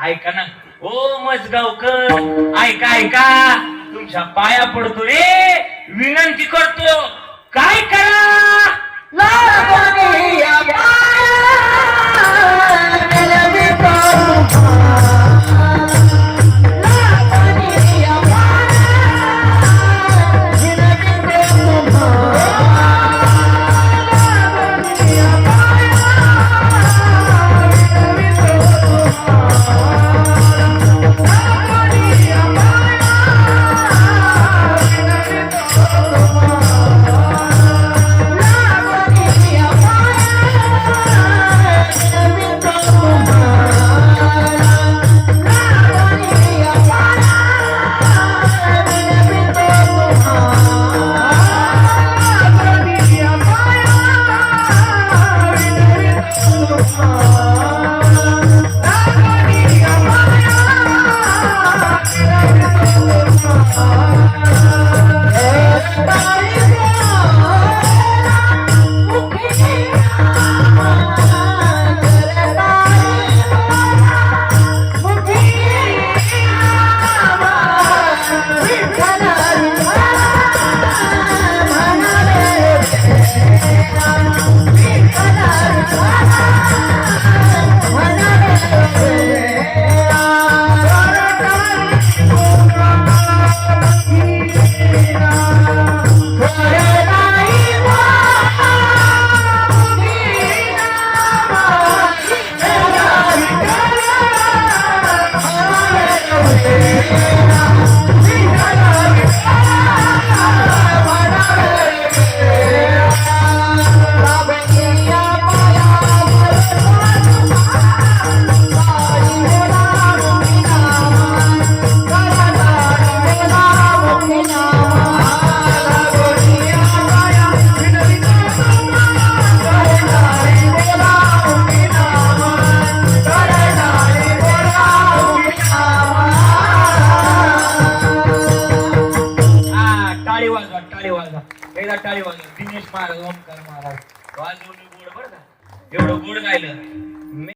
ऐका ना. ओ मजगावकर ऐका ऐका. तुमच्या पाया पडतो रे. विनंती करतो काय करा? वाजवा टाळी वाजवा. एकदा टाळी वाजवा. दिनेश महाराज ओमकार महाराज. वाजवून गोड बरं का. एवढं गोड गायलं.